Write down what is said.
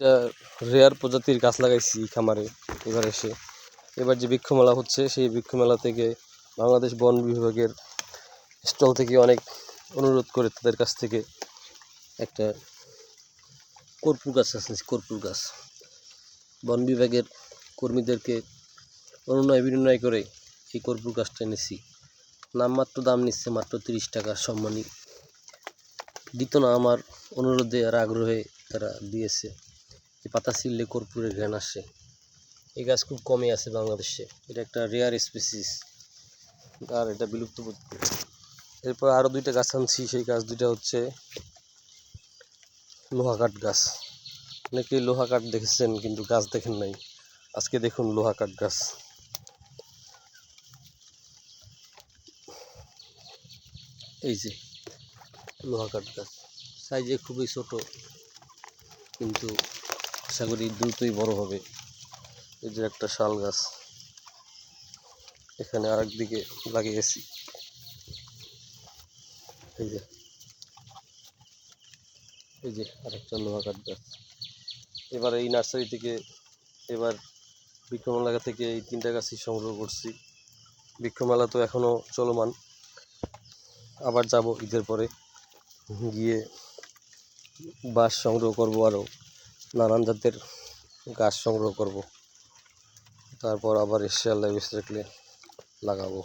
এটা রেয়ার প্রজাতির গাছ লাগাইছি খামারে, এবার এসে। এবার যে বৃক্ষ মেলা হচ্ছে, সেই বৃক্ষ মেলা থেকে বাংলাদেশ বন বিভাগের স্টল থেকে অনেক অনুরোধ করে তাদের কাছ থেকে একটা কর্পূর গাছ আছে, কর্পূর গাছ। বন বিভাগের কর্মীদেরকে অনুনয় বিনয় করে এই কর্পূর গাছটা এনেছি। নামমাত্র দাম নিচ্ছে মাত্র তিরিশ টাকা সম্মানী। দিত না আমার অনুরোধে আর আগ্রহে তারা দিয়েছে। এই পাতা ছিললে কর্পূরের ঘ্রাণ আসে। এই গাছ খুব কমই আছে বাংলাদেশে। এটা একটা রেয়ার স্পেসিস আর এটা বিলুপ্ত এরপর আরও দুইটা গাছ আনছি। সেই গাছ দুইটা হচ্ছে লোহা কাঠ গাছ। অনেকে লোহা কাঠ দেখেছেন, কিন্তু গাছ দেখেন নাই। আজকে দেখুন লোহা কাঠ গাছ। এই যে লোহা কাঠ গাছ। সাইজে খুবই ছোট, কিন্তু আশা করি দ্রুতই বড় হবে। এই যে একটা শাল গাছ। এখানে আরেক দিকে লাগিয়েছি এই যে। এই যে আরেকটা লোহা কাঠ গাছ। এবার এই নার্সারি থেকে এবার বৃক্ষমেলা থেকে এই তিনটা গাছই সংগ্রহ করছি। বৃক্ষমেলা তো এখনও চলমান। আবার যাব ঈদের পরে। গিয়ে বাস সংগ্রহ করব আরও। নানান জাতের গাছ সংগ্রহ করব। তারপর আবার বেঁচে রাখলে লাগাবো।